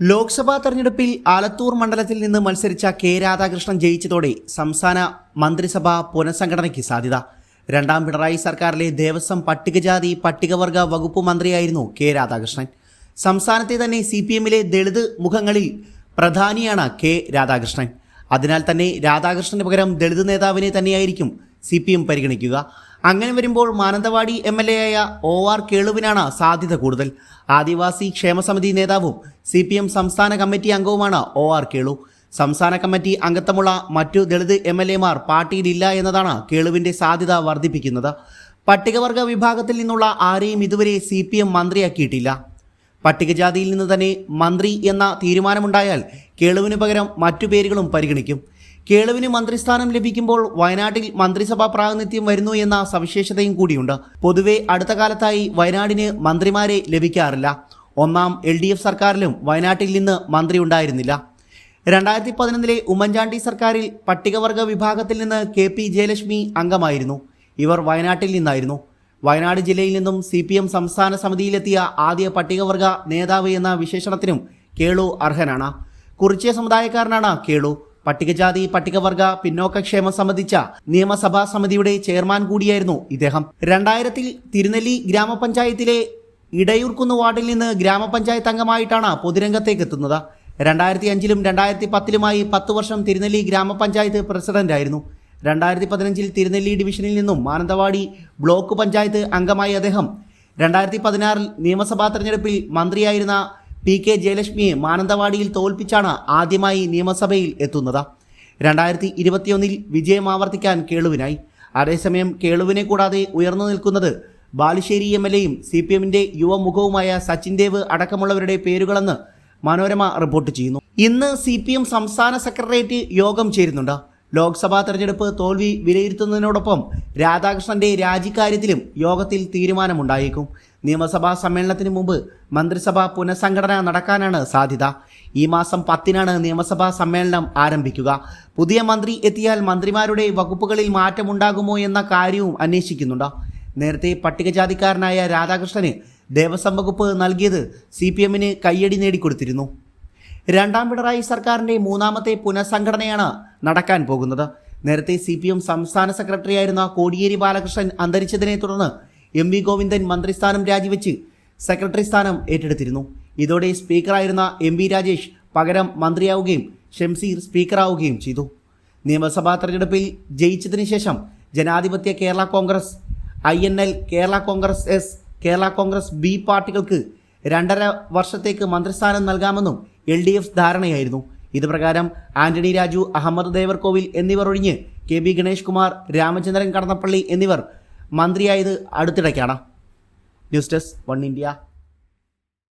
ലോക്സഭാ തെരഞ്ഞെടുപ്പിൽ ആലത്തൂർ മണ്ഡലത്തിൽ നിന്ന് മത്സരിച്ച കെ രാധാകൃഷ്ണൻ ജയിച്ചതോടെ സംസ്ഥാന മന്ത്രിസഭാ പുനഃസംഘടനയ്ക്ക് സാധ്യത. രണ്ടാം പിണറായി സർക്കാരിലെ ദേവസ്വം പട്ടികജാതി പട്ടികവർഗ വകുപ്പ് മന്ത്രിയായിരുന്നു കെ രാധാകൃഷ്ണൻ. സംസ്ഥാനത്തെ തന്നെ സി പി എമ്മിലെ ദളിത് മുഖങ്ങളിൽ പ്രധാനിയാണ് കെ രാധാകൃഷ്ണൻ. അതിനാൽ തന്നെ രാധാകൃഷ്ണന് പകരം ദളിത് നേതാവിനെ തന്നെയായിരിക്കും സി പി എം പരിഗണിക്കുക. അങ്ങനെ വരുമ്പോൾ മാനന്തവാടി എം എൽ എ ആയ ഒ ആർ കേളുവിനാണ് സാധ്യത കൂടുതൽ. ആദിവാസി ക്ഷേമസമിതി നേതാവും സി പി എം സംസ്ഥാന കമ്മിറ്റി അംഗവുമാണ് ഒ ആർ കേളു. സംസ്ഥാന കമ്മിറ്റി അംഗത്വമുള്ള മറ്റു ദളിത് എം എൽ എമാർ പാർട്ടിയിലില്ല എന്നതാണ് കേളുവിന്റെ സാധ്യത വർദ്ധിപ്പിക്കുന്നത്. പട്ടികവർഗ വിഭാഗത്തിൽ നിന്നുള്ള ആരെയും ഇതുവരെ സി പി എം മന്ത്രിയാക്കിയിട്ടില്ല. പട്ടികജാതിയിൽ നിന്ന് തന്നെ മന്ത്രി എന്ന തീരുമാനമുണ്ടായാൽ കേളുവിന് പകരം മറ്റു പേരുകളും പരിഗണിക്കും. കേളുവിന് മന്ത്രിസ്ഥാനം ലഭിക്കുമ്പോൾ വയനാട്ടിൽ മന്ത്രിസഭാ പ്രാതിനിധ്യം വരുന്നു എന്ന സവിശേഷതയും കൂടിയുണ്ട്. പൊതുവെ അടുത്ത കാലത്തായി വയനാടിന് മന്ത്രിമാരെ ലഭിക്കാറില്ല. ഒന്നാം എൽ ഡി എഫ് സർക്കാരിലും വയനാട്ടിൽ നിന്ന് മന്ത്രി ഉണ്ടായിരുന്നില്ല. രണ്ടായിരത്തി പതിനൊന്നിലെ ഉമ്മൻചാണ്ടി സർക്കാരിൽ പട്ടികവർഗ വിഭാഗത്തിൽ നിന്ന് കെ പി ജയലക്ഷ്മി അംഗമായിരുന്നു. ഇവർ വയനാട്ടിൽ നിന്നായിരുന്നു. വയനാട് ജില്ലയിൽ നിന്നും സി പി എം സംസ്ഥാന സമിതിയിലെത്തിയ ആദ്യ പട്ടികവർഗ നേതാവ് എന്ന വിശേഷണത്തിനും കേളു അർഹനാണ്. കുറിച്യ സമുദായക്കാരനാണ് കേളു. പട്ടികജാതി പട്ടികവർഗ പിന്നോക്കക്ഷേമം സംബന്ധിച്ച നിയമസഭാ സമിതിയുടെ ചെയർമാൻ കൂടിയായിരുന്നു ഇദ്ദേഹം. രണ്ടായിരത്തിൽ തിരുനെല്ലി ഗ്രാമപഞ്ചായത്തിലെ ഇടയൂർക്കുന്ന് വാർഡിൽ നിന്ന് ഗ്രാമപഞ്ചായത്ത് അംഗമായിട്ടാണ് പൊതുരംഗത്തേക്ക് എത്തുന്നത്. രണ്ടായിരത്തി അഞ്ചിലും രണ്ടായിരത്തി പത്തിലുമായി പത്ത് വർഷം തിരുനെല്ലി ഗ്രാമപഞ്ചായത്ത് പ്രസിഡന്റായിരുന്നു രണ്ടായിരത്തി പതിനഞ്ചിൽ തിരുനെല്ലി ഡിവിഷനിൽ നിന്നും മാനന്തവാടി ബ്ലോക്ക് പഞ്ചായത്ത് അംഗമായി അദ്ദേഹം. രണ്ടായിരത്തി പതിനാറിൽ നിയമസഭാ തെരഞ്ഞെടുപ്പിൽ മന്ത്രിയായിരുന്ന പി കെ ജയലക്ഷ്മിയെ മാനന്തവാടിയിൽ തോൽപ്പിച്ചാണ് ആദ്യമായി നിയമസഭയിൽ എത്തുന്നത്. രണ്ടായിരത്തി ഇരുപത്തിയൊന്നിൽ വിജയം ആവർത്തിക്കാൻ കേളുവിനായി. അതേസമയം കേളുവിനെ കൂടാതെ ഉയർന്നു നിൽക്കുന്നത് ബാലുശ്ശേരി എം എൽ എയും സി പി എമ്മിന്റെ യുവമുഖവുമായ സച്ചിൻ ദേവ് അടക്കമുള്ളവരുടെ പേരുകളെന്ന് മനോരമ റിപ്പോർട്ട് ചെയ്യുന്നു. ഇന്ന് സി പി എം സംസ്ഥാന സെക്രട്ടേറിയറ്റ് യോഗം ചേരുന്നുണ്ട്. ലോക്സഭാ തെരഞ്ഞെടുപ്പ് തോൽവി വിലയിരുത്തുന്നതിനോടൊപ്പം രാധാകൃഷ്ണന്റെ രാജിക്കാര്യത്തിലും യോഗത്തിൽ തീരുമാനമുണ്ടായേക്കും. നിയമസഭാ സമ്മേളനത്തിന് മുമ്പ് മന്ത്രിസഭ പുനഃസംഘടന നടക്കാനാണ് സാധ്യത. ഈ മാസം പത്തിനാണ് നിയമസഭാ സമ്മേളനം ആരംഭിക്കുക. പുതിയ മന്ത്രി എത്തിയാൽ മന്ത്രിമാരുടെ വകുപ്പുകളിൽ മാറ്റമുണ്ടാകുമോ എന്ന കാര്യവും അന്വേഷിക്കുന്നുണ്ട്. നേരത്തെ പട്ടികജാതിക്കാരനായ രാധാകൃഷ്ണന് ദേവസ്വം വകുപ്പ് നൽകിയത് സി പി എമ്മിന് കയ്യടി നേടിക്കൊടുത്തിരുന്നു. രണ്ടാം പിണറായി സർക്കാരിന്റെ മൂന്നാമത്തെ പുനഃസംഘടനയാണ് നടക്കാൻ പോകുന്നത്. നേരത്തെ സി പി എം സംസ്ഥാന സെക്രട്ടറിയായിരുന്ന കോടിയേരി ബാലകൃഷ്ണൻ അന്തരിച്ചതിനെ തുടർന്ന് എം വി ഗോവിന്ദൻ മന്ത്രിസ്ഥാനം രാജിവെച്ച് സെക്രട്ടറി സ്ഥാനം ഏറ്റെടുത്തിരുന്നു. ഇതോടെ സ്പീക്കറായിരുന്ന എം വി രാജേഷ് പകരം മന്ത്രിയാവുകയും ഷംസീർ സ്പീക്കറാവുകയും ചെയ്തു. നിയമസഭാ തെരഞ്ഞെടുപ്പിൽ ജയിച്ചതിന് ശേഷം Janadhipathya Kerala Congress I N L Kerala Congress S Kerala Congress B പാർട്ടികൾക്ക് രണ്ടര വർഷത്തേക്ക് മന്ത്രിസ്ഥാനം നൽകാമെന്നും എൽ ഡി എഫ് ധാരണയായിരുന്നു. ഇതുപ്രകാരം ആന്റണി രാജു അഹമ്മദ് ദേവർകോവിൽ എന്നിവർ ഒഴിഞ്ഞ് കെ ബി ഗണേഷ് കുമാർ രാമചന്ദ്രൻ കടന്നപ്പള്ളി എന്നിവർ മന്ത്രിയായത് അടുത്തിടയ്ക്കാണ്. News desk one India.